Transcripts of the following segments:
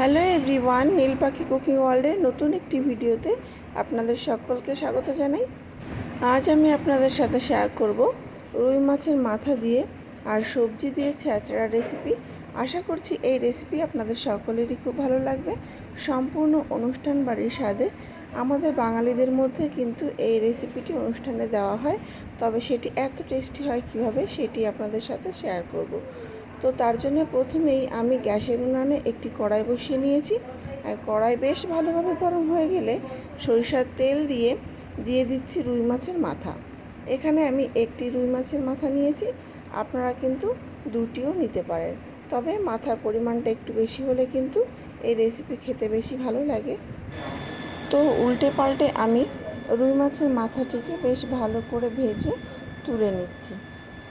Hello everyone, নীল পাখি cooking ওয়ার্ল্ডের নতুন একটি ভিডিওতে আপনাদের সকলকে স্বাগত জানাই। আজ আমি আপনাদের সাথে শেয়ার করব রুই মাছের মাথা দিয়ে আর সবজি দিয়ে ছ্যাঁচড়া রেসিপি আশা করছি এই রেসিপি আপনাদের সকলেরই খুব ভালো লাগবে। সম্পূর্ণ অনুষ্ঠান বাড়ির স্বাদে। আমাদের বাঙালিদের মধ্যে কিন্তু এই রেসিপিটি অনুষ্ঠানে দেওয়া হয়, তবে সেটি এত টেস্টি হয় কীভাবে সেটি আপনাদের সাথে শেয়ার করব। তো তার জন্য প্রথমেই আমি গ্যাসের উনানে একটি কড়াই বসিয়ে নিয়েছি। আর কড়াই বেশ ভালোভাবে গরম হয়ে গেলে সরিষার তেল দিয়ে দিয়ে দিচ্ছি রুই মাছের মাথা। এখানে আমি একটি রুই মাছের মাথা নিয়েছি। আপনারা কিন্তু দুটিও নিতে পারেন। তবে মাথার পরিমাণটা একটু বেশি হলে কিন্তু এই রেসিপি খেতে বেশি ভালো লাগে। তো উল্টে পাল্টে আমি রুই মাছের মাথাটিকে বেশ ভালো করে ভেজে তুলে নিচ্ছি।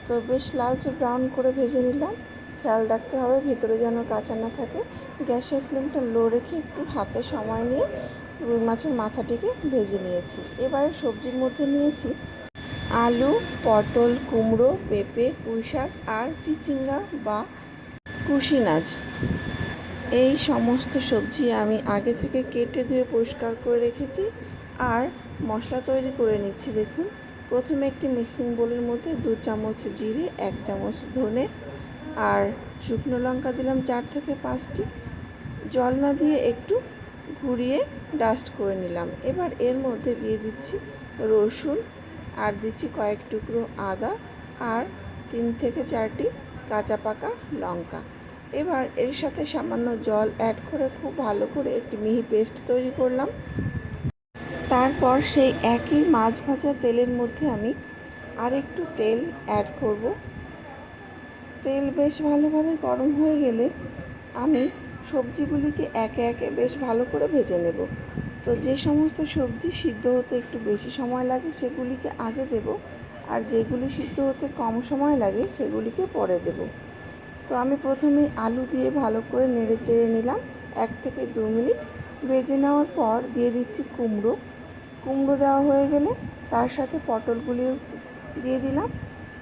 তো বেশ লালচে ব্রাউন করে ভেজে নিলাম। খেয়াল রাখতে হবে, ভিতরে যেন কাঁচা না থাকে। গ্যাসের ফ্লেমটা লো রেখে একটু হাতে সময় নিয়ে রুই মাছের মাথাটিকে ভেজে নিয়েছি। এবারে সবজির মধ্যে নিয়েছি আলু, পটল, কুমড়ো, পেঁপে, পুঁই শাক আর চিচিঙ্গা বা কুশিনাজ। এই সমস্ত সবজি আমি আগে থেকে কেটে ধুয়ে পরিষ্কার করে রেখেছি আর মশলা তৈরি করে নিচ্ছি। দেখুন, প্রথমে একটি মিক্সিং বোলের মধ্যে দু চামচ জিরে, এক চামচ ধনে আর শুকনো লঙ্কা দিলাম চার থেকে পাঁচটি। জল না দিয়ে একটু ঘুরিয়ে ডাস্ট করে নিলাম। এবার এর মধ্যে দিয়ে দিচ্ছি রসুন আর দিচ্ছি কয়েক টুকরো আদা আর তিন থেকে চারটি কাঁচা পাকা লঙ্কা। এবার এর সাথে সামান্য জল অ্যাড করে খুব ভালো করে একটি মিহি পেস্ট তৈরি করলাম। তারপর সেই একই মাছ ভাজা তেলের মধ্যে আমি আর একটু তেল অ্যাড করব। তেল বেশ ভালোভাবে গরম হয়ে গেলে আমি সবজিগুলিকে একে একে বেশ ভালো করে ভেজে নেব। তো যে সমস্ত সবজি সিদ্ধ হতে একটু বেশি সময় লাগে সেগুলিকে আগে দেব আর যেগুলি সিদ্ধ হতে কম সময় লাগে সেগুলিকে পরে দেব। তো আমি প্রথমে আলু দিয়ে ভালো করে নেড়ে চেড়ে নিলাম। এক থেকে দু মিনিট ভেজে নেওয়ার পর দিয়ে দিচ্ছি কুমড়ো। কুমড়ো দেওয়া হয়ে গেলে তার সাথে পটলগুলিও দিয়ে দিলাম।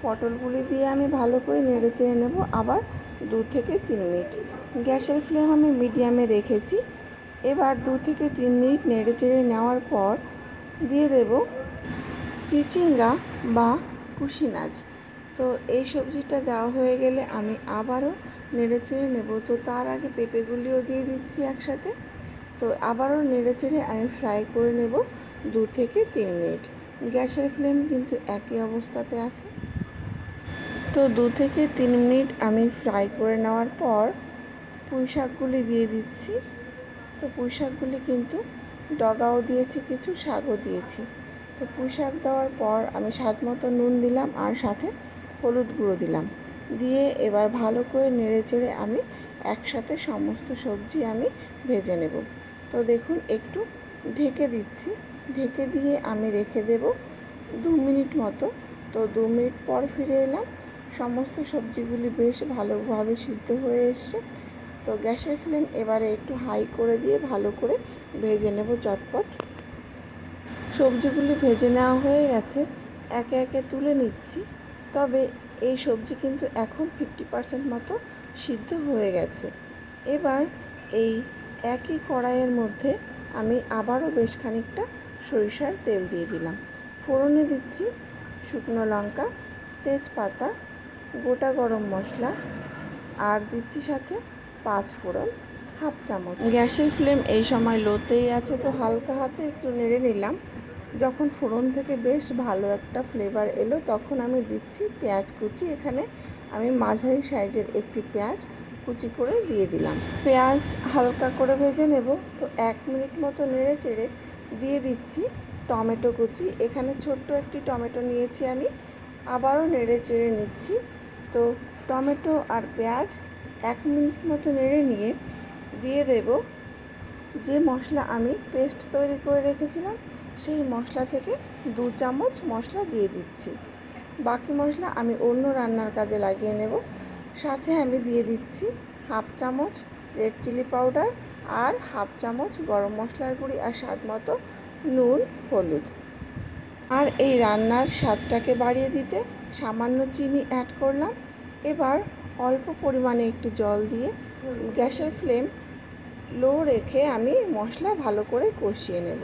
পটলগুলি দিয়ে আমি ভালো করে নেড়ে চেড়ে নেব আবার দু থেকে তিন মিনিট। গ্যাসের ফ্লেম আমি মিডিয়ামে রেখেছি। এবার দু থেকে তিন মিনিট নেড়ে চেড়ে নেওয়ার পর দিয়ে দেব চিচিঙ্গা বা কুশিনাজ। তো এই সবজিটা দেওয়া হয়ে গেলে আমি আবারও নেড়ে চেড়ে নেব। তো তার আগে পেঁপেগুলিও দিয়ে দিচ্ছি একসাথে। তো আবারও নেড়ে চেড়ে আমি ফ্রাই করে নেব দু থেকে তিন মিনিট। গ্যাসের ফ্লেম কিন্তু একই অবস্থাতে আছে। তো দু থেকে তিন মিনিট আমি ফ্রাই করে নেওয়ার পর পুঁই শাকগুলি দিয়ে দিচ্ছি। তো পুঁই শাকগুলি কিন্তু ডগাও দিয়েছি, কিছু শাকও দিয়েছি। তো পুঁই শাক দেওয়ার পর আমি স্বাদ মতো নুন দিলাম আর সাথে হলুদ গুঁড়ো দিলাম। দিয়ে এবার ভালো করে নেড়ে চেড়ে আমি একসাথে সমস্ত সবজি আমি ভেজে নেব। তো দেখুন, একটু ঢেকে দিচ্ছি। ঢেকে দিয়ে আমি রেখে দেব দু মিনিট মতো। তো দু মিনিট পর ফিরে এলাম। সমস্ত সবজিগুলি বেশ ভালোভাবে সিদ্ধ হয়ে এসছে। তো গ্যাসের ফ্লেম এবারে একটু হাই করে দিয়ে ভালো করে ভেজে নেব চটপট। সবজিগুলি ভেজে নেওয়া হয়ে গেছে, একে একে তুলে নিচ্ছি। তবে এই সবজি কিন্তু এখন ফিফটি পার্সেন্ট মতো সিদ্ধ হয়ে গেছে। এবার এই একই কড়াইয়ের মধ্যে আমি আবারও বেশ খানিকটা সরিষার তেল দিয়ে দিলাম। ফোড়নে দিচ্ছি শুকনো লঙ্কা, তেজপাতা গোটা গরম মশলা আর দিচ্ছি সাথে পাঁচ ফোড়ন, হাফ চামচ। গ্যাসের ফ্লেম এই সময় লোতেই আছে, তো হালকা হাতে একটু নেড়ে নিলাম। যখন ফোড়ন থেকে বেশ ভালো একটা ফ্লেভার এলো, তখন আমি দিচ্ছি পেঁয়াজ কুচি। এখানে আমি মাঝারি সাইজের একটি পেঁয়াজ কুচি করে দিয়ে দিলাম। পেঁয়াজ হালকা করে ভেজে নেব, তো এক মিনিট মতো নেড়ে চেড়ে দিয়ে দিচ্ছি টমেটো কুচি। এখানে ছোট্ট একটি টমেটো নিয়েছি আমি, আবারও নেড়ে চেড়ে নিচ্ছি। তো টমেটো আর পেঁয়াজ এক মিনিট মতো নেড়ে নিয়ে দিয়ে দেব। যে মশলা আমি পেস্ট তৈরি করে রেখেছিলাম, সেই মশলা থেকে দু চামচ মশলা দিয়ে দিচ্ছি। বাকি মশলা আমি অন্য রান্নার কাজে লাগিয়ে নেব। সাথে আমি দিয়ে দিচ্ছি হাফ চামচ রেড চিলি পাউডার আর হাফ চামচ গরম মশলার গুঁড়ি আর স্বাদ মতো নুন, হলুদ। আর এই রান্নার স্বাদটাকে বাড়িয়ে দিতে সামান্য চিনি অ্যাড করলাম। এবার অল্প পরিমাণে একটু জল দিয়ে গ্যাসের ফ্লেম লো রেখে আমি মশলা ভালো করে কষিয়ে নেব।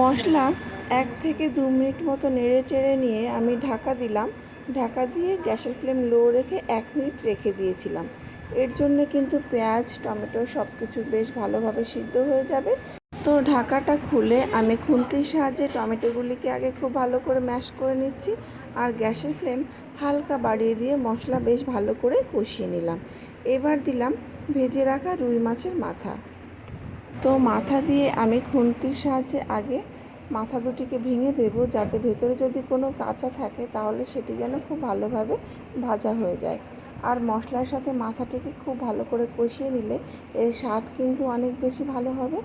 মশলা এক থেকে দু মিনিট মতো নেড়ে চেড়ে নিয়ে আমি ঢাকা দিলাম। ঢাকা দিয়ে গ্যাসের ফ্লেম লো রেখে এক মিনিট রেখে দিয়েছিলাম। এর জন্য কিন্তু পেঁয়াজ, টমেটো সব কিছু বেশ ভালোভাবে সিদ্ধ হয়ে যাবে। তো ঢাকাটা খুলে আমি খুন্তির সাহায্যে টমেটোগুলিকে আগে খুব ভালো করে ম্যাশ করে নিচ্ছি আর গ্যাসের ফ্লেম হালকা বাড়িয়ে দিয়ে মশলা বেশ ভালো করে কষিয়ে নিলাম। এবার দিলাম ভেজে রাখা রুই মাছের মাথা। তো মাথা দিয়ে আমি খুন্তির সাহায্যে আগে মাথা দুটিকে ভেঙে দেব যাতে ভেতরে যদি কোনো কাঁচা থাকে তাহলে সেটি যেন খুব ভালোভাবে ভাজা হয়ে যায়। আর মশলার সাথে মাথাটিকে খুব ভালো করে কষিয়ে নিলে এর স্বাদ কিন্তু অনেক বেশি ভালো হবে।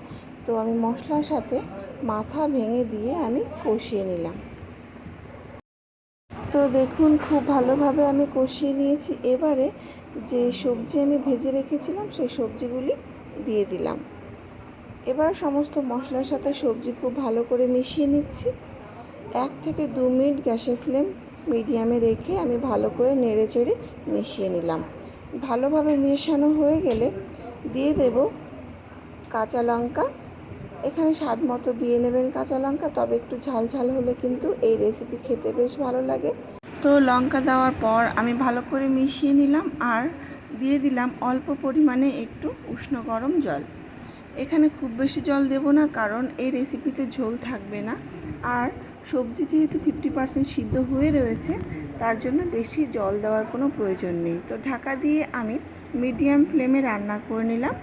তো আমি মশলার সাথে মাথা ভেঙে দিয়ে আমি কষিয়ে নিলাম। তো দেখুন, খুব ভালোভাবে আমি কষিয়ে নিয়েছি। এবারে যে সবজি আমি ভেজে রেখেছিলাম, সেই সবজিগুলি দিয়ে দিলাম। এবার সমস্ত মশলার সাথে সবজি খুব ভালো করে মিশিয়ে নিচ্ছি। এক থেকে দু মিনিট গ্যাসের ফ্লেম মিডিয়ামে রেখে আমি ভালো করে নেড়ে চেড়ে মিশিয়ে নিলাম। ভালোভাবে মেশানো হয়ে গেলে দিয়ে দেব কাঁচা লঙ্কা। এখানে স্বাদ মতো দিয়ে নেবেন কাঁচা লঙ্কা, তবে একটু ঝাল ঝাল হলে কিন্তু এই রেসিপি খেতে বেশ ভালো লাগে। তো লঙ্কা দেওয়ার পর আমি ভালো করে মিশিয়ে নিলাম আর দিয়ে দিলাম অল্প পরিমাণে একটু উষ্ণ গরম জল। এখানে খুব বেশি জল দেব না, কারণ এই রেসিপিতে ঝোল থাকবে না। আর সবজি যেহেতু ফিফটি পার্সেন্ট সিদ্ধ হয়ে রয়েছে, তার জন্য বেশি জল দেওয়ার কোনো প্রয়োজন নেই। তো ঢাকা দিয়ে আমি মিডিয়াম ফ্লেমে রান্না করে নিলাম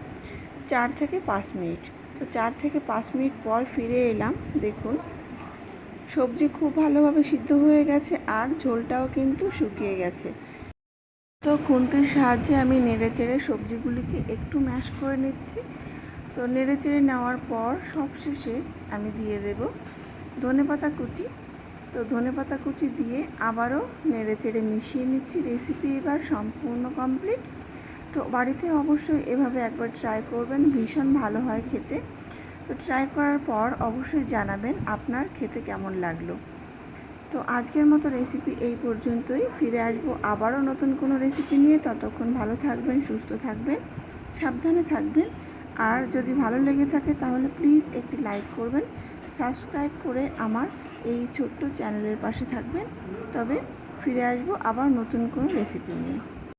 চার থেকে পাঁচ মিনিট। তো চার থেকে পাঁচ মিনিট পর ফিরে এলাম, দেখুন সবজি খুব ভালোভাবে সিদ্ধ হয়ে গেছে আর ঝোলটাও কিন্তু শুকিয়ে গেছে। তো খুন্তির সাহায্যে আমি নেড়ে চেড়ে সবজিগুলিকে একটু ম্যাশ করে নিচ্ছি। তো নেড়ে চেড়ে নেওয়ার পর সবশেষে আমি দিয়ে দেব ধনে পাতা কুচি। তো ধনে পাতা কুচি দিয়ে আবারও নেড়ে চেড়ে মিশিয়ে নিচ্ছি। রেসিপি এবার সম্পূর্ণ কমপ্লিট তো বাড়িতে অবশ্যই এভাবে একবার ট্রাই করবেন, ভীষণ ভালো হয় খেতে। তো ট্রাই করার পর অবশ্যই জানাবেন আপনার খেতে কেমন লাগল। তো আজকের মতো রেসিপি এই পর্যন্তই। ফিরে আসব আবারও নতুন কোনো রেসিপি নিয়ে। ততক্ষণ ভালো থাকবেন, সুস্থ থাকবেন, সাবধানে থাকবেন। আর যদি ভালো লেগে থাকে তাহলে প্লিজ একটি লাইক করবেন। সাবস্ক্রাইব করে আমার এই ছোট্ট চ্যানেলের পাশে থাকবেন। তবে ফিরে আসব আবার নতুন কোনো রেসিপি নিয়ে।